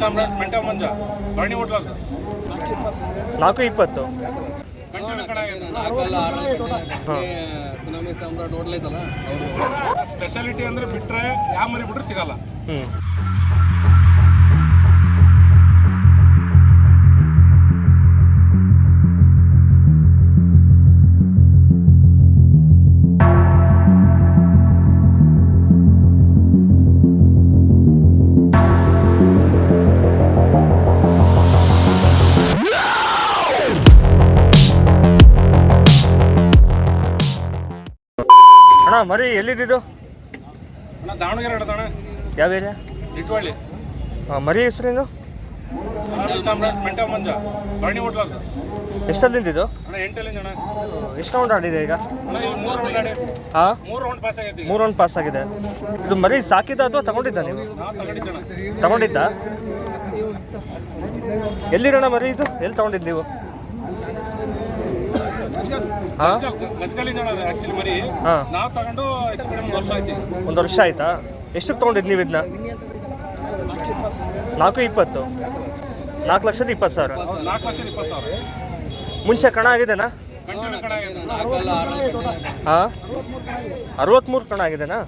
ಸಾಮ್ರಾಟ್ ಮೆಂಟ ಮಂಜ ಭರಣಿ ಹೋಟ್ಲಲ್ sir ನಾಲ್ಕು ಇಪ್ಪತ್ತು. Tsunami ಸಾಮ್ರಾಟ್ ಹೋಟ್ಲೈತಲ್ಲ ಅವರು ಸ್ಪೆಷಾಲಿಟಿ ಅಂದ್ರೆ ಬಿಟ್ರೆ ಯಾವ ಮರಿ ಬಿಟ್ರೆ ಸಿಗಲ್ಲ. ಅಣ್ಣ ಮರಿ ಎಲ್ಲಿದ್ದು ದಾವಣಗೆರೆ ಹಿಡ್ದಣ್ಣ ಯಾವ ಏರಿಯಾ? ಇಟ್ವಳ್ಳಿ ಹಾಂ ಮರಿ ಹೆಸರೇನು ಮೆಂಟ ಮಂಜ ಭರಣಿ ಎಷ್ಟಲ್ಲಿ ನಿಂತಿದ್ದು? ಅಣ್ಣ ಎಂಟಲ್ಲಿ ಅಣ್ಣ. ಎಷ್ಟು ರೌಂಡ್ ಆಡಿದೆ ಈಗ? ಹಾಂ ಮೂರು ರೌಂಡ್ ಪಾಸ್ ಆಗೈತಿ ಮೂರು ರೌಂಡ್ ಪಾಸ್ ಆಗಿದೆ. ಇದು ಮರಿ ಸಾಕಿದ ಅಥವಾ ತಗೊಂಡಿದ್ದ ನೀವು? ತಗೊಂಡಿದ್ದ ಎಲ್ಲಿರೋಣ ಮರಿ ಇದು? ಎಲ್ಲಿ ತಗೊಂಡಿದ್ದು ನೀವು ಹಾಂ ಗಸ್ಗಲಿಂದ ಅಣ್ಣ ಆಕ್ಚುಲಿ ಮರಿ ಹಾಂ ನಾವು ತಗೊಂಡು ಹೆಚ್ಚು ಕಡಿಮೆ ಒಂದು ವರ್ಷ ಆಯ್ತು. ಒಂದು ವರ್ಷ ಆಯ್ತಾ? ಎಷ್ಟಕ್ಕೆ ತೊಗೊಂಡಿದ್ದು ನೀವು ಇದನ್ನ ನಾಲ್ಕು ಇಪ್ಪತ್ತು. ನಾಲ್ಕು ಲಕ್ಷದ ಇಪ್ಪತ್ತು ಸಾವಿರ. ಮುಂಚೆ ಕಣ ಆಗಿದೆನಾ? ಹಾಂ? ಅರವತ್ತ್ಮೂರು ಕಣ ಆಗಿದೆನಾ?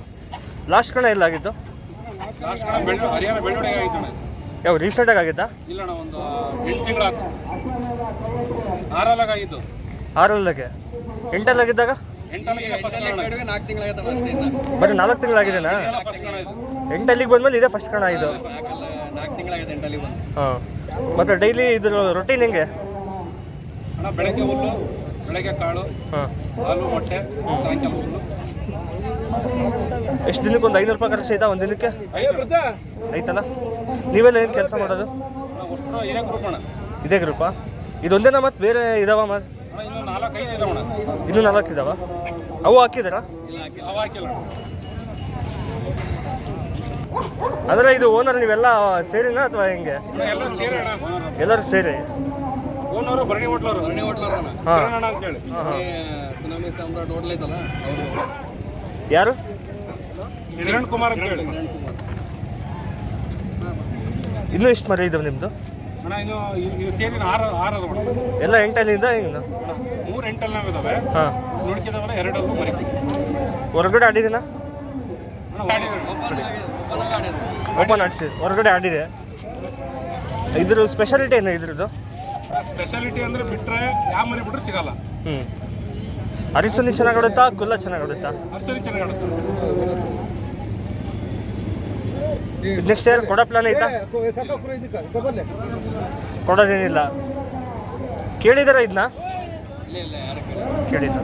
ಲಾಸ್ಟ್ ಕಣ ಎಲ್ಲ ಆಗಿದ್ದು ಯಾವ ರೀಸೆಂಟಾಗಿ ಆಗಿದ್ದ? ಇಲ್ಲ ಒಂದು ಎಂಟು ಆರಲ್ಲಾಗ ಎಂಟಲ್ಲಾಗಿದ್ದಾಗ ಬರೀ ನಾಲ್ಕು ತಿಂಗಳಾಗಿದೆನಾ? ಎಂಟಲ್ಲಿಗೆ ಬಂದ್ಮೇಲೆ ಇದೇ ಫಸ್ಟ್ ಕಣ ಇದು. ಹಾಂ. ಮತ್ತು ಡೈಲಿ ಇದ್ರ ರೊಟೀನ್ ಹೆಂಗೆ? ಬೆಳಗ್ಗೆ ಹುಲ್ಲು ಬೆಳಗ್ಗೆ ಕಾಳು ಹಾಂ. ಹಾಲು ಮೊಟ್ಟೆ ಸಾಯಂಕಾಲ ಹುಲ್ಲು ಎಷ್ಟು ದಿನಕ್ಕೆ ಒಂದು ಐನೂರು ರೂಪಾಯಿ ಖರ್ಚು ಐತಾ ಒಂದು ದಿನಕ್ಕೆ? ಆಯ್ತಲ್ಲ? ನೀವೆಲ್ಲ ಏನು ಕೆಲಸ ಮಾಡೋದು? ಇದೇ ಗ್ರೂಪ್? ಇದೊಂದೇನಾ ಮತ್ತೆ ಬೇರೆ ಇದಾವ ಮತ್ತೆ ಇನ್ನು ನಾಲ್ಕು ಇದಾವ? ಅವು ಹಾಕಿದಾರಾ? ಅಂದ್ರೆ ಇದು ಓನರ್ ನೀವೆಲ್ಲ ಸೇರಿನಾ ಅಥವಾ ಹೆಂಗೆ? ಎಲ್ಲರೂ ಸೇರಿ. ಭರಣಿ ಭರಣಿ ಅಂತೇಳಿ ಸುನಾಮಿ ಸಾಮ್ರಾಟ್ ಯಾರು? ಕಿರಣ್ ಕುಮಾರ್ ಅಂತೇಳಿ ಕಿರಣ್ ಕುಮಾರ್ ಇನ್ನೂ ಎಷ್ಟು ಮರಿ ಇದಾವೆ ನಿಮ್ಮದು ಅಣ್ಣ ಇನ್ನು ಇವ್- ಸೇರಿ ಆರು ಆರು ಅಣ್ಣ ಎಲ್ಲ ಎಂಟಲ್ಲಿಂದ ಹೆಂಗೆ ಮೂರು ಎಂಟಲ್ಲಿ ನಾವು ಇದಾವೆ. ಹಾಂ. ನುಡ್ಕಿದವಲ್ಲ ಎರಡಲ್ಲೂ ಮರಿ ಹೊರಗಡೆ ಆಡಿದಿನ. ಓಪನ್ ಆಡಿಸಿ ಹೊರಗಡೆ ಆಡಿದೆ. ಇದ್ರ ಸ್ಪೆಷಾಲಿಟಿ ಏನು ಇದ್ರದ್ದು? ಸ್ಪೆಷಾಲಿಟಿ ಅಂದ್ರೆ ಬಿಟ್ರೆ ಯಾವ ಮರಿ ಬಿಟ್ರೆ ಸಿಗಲ್ಲ. ಹ್ಞೂ ಅರಿಸನಿ ಚೆನ್ನಾಗಿ ಆಡುತ್ತಾ ಕುಲ್ಲ ಚೆನ್ನಾಗಿ ಆಡುತ್ತಾ? ಅರಿಸನಿ ಚೆನ್ನಾಗಿ ಆಡುತ್ತೆ. ನೆಕ್ಸ್ಟ್ ಇಯರ್ ಕೊಡೋ ಪ್ಲಾನ್ ಐತಾ? ಕೊಡೋದೇನಿಲ್ಲ. ಕೇಳಿದಾರ ಇದನ್ನ ಕೇಳಿದ್ರು ಕೇಳಿಲ್ಲ.